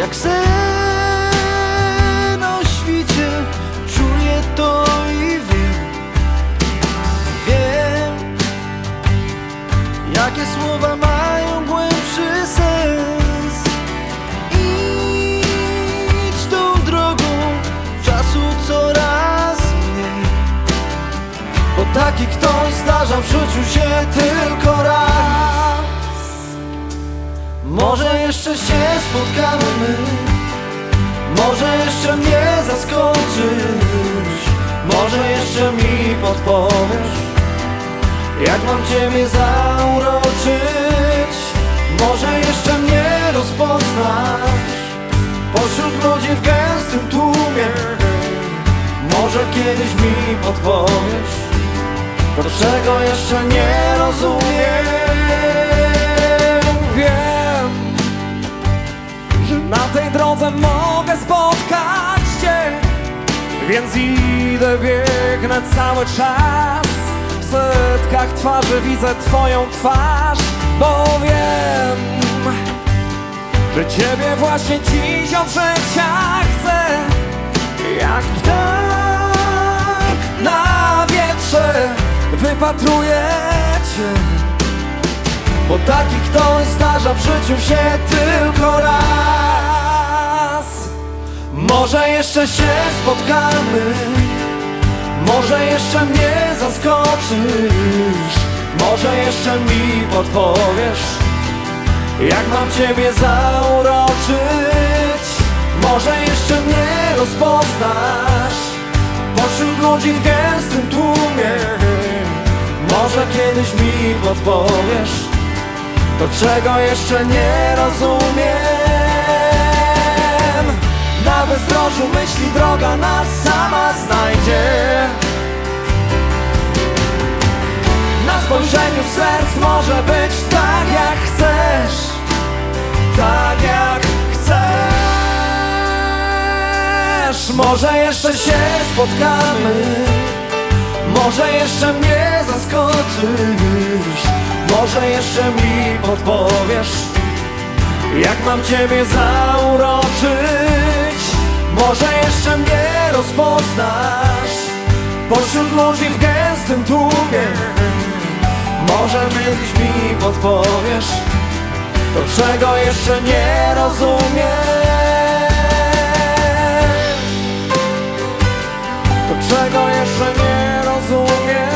jak sen o świcie Czuję to i wiem. Wiem Jakie słowa mają głębszy sens. Idź tą drogą Czasu coraz mniej. Bo taki ktoś zdarza w życiu się tylko raz. Może jeszcze się spotkamy Może jeszcze mnie zaskoczysz. Może jeszcze mi podpowiesz Jak mam Ciebie zauroczyć. Może jeszcze mnie rozpoznasz Pośród ludzi w gęstym tłumie. Może kiedyś mi podpowiesz To czego jeszcze nie rozumiem mogę spotkać Cię. Więc idę, biegnę cały czas. W setkach twarzy widzę Twoją twarz Bo wiem że Ciebie właśnie dziś od życia chcę. Jak ptak na wietrze wypatruję Cię. Bo taki ktoś zdarza w życiu się tylko raz Może jeszcze się spotkamy Może jeszcze mnie zaskoczysz Może jeszcze mi podpowiesz jak mam Ciebie zauroczyć. Może jeszcze mnie rozpoznasz Pośród ludzi w gęstym tłumie. Może kiedyś mi podpowiesz To czego jeszcze nie rozumiem bezdrożu myśli droga nas sama znajdzie. Na spojrzeniu serc może być tak jak chcesz. Tak jak chcesz. Może jeszcze się spotkamy. Może jeszcze mnie zaskoczysz. Może jeszcze mi podpowiesz Jak mam Ciebie zauroczyć może jeszcze mnie rozpoznasz Pośród ludzi w gęstym tłumie. Może dziś mi podpowiesz To czego jeszcze nie rozumiem To czego jeszcze nie rozumiem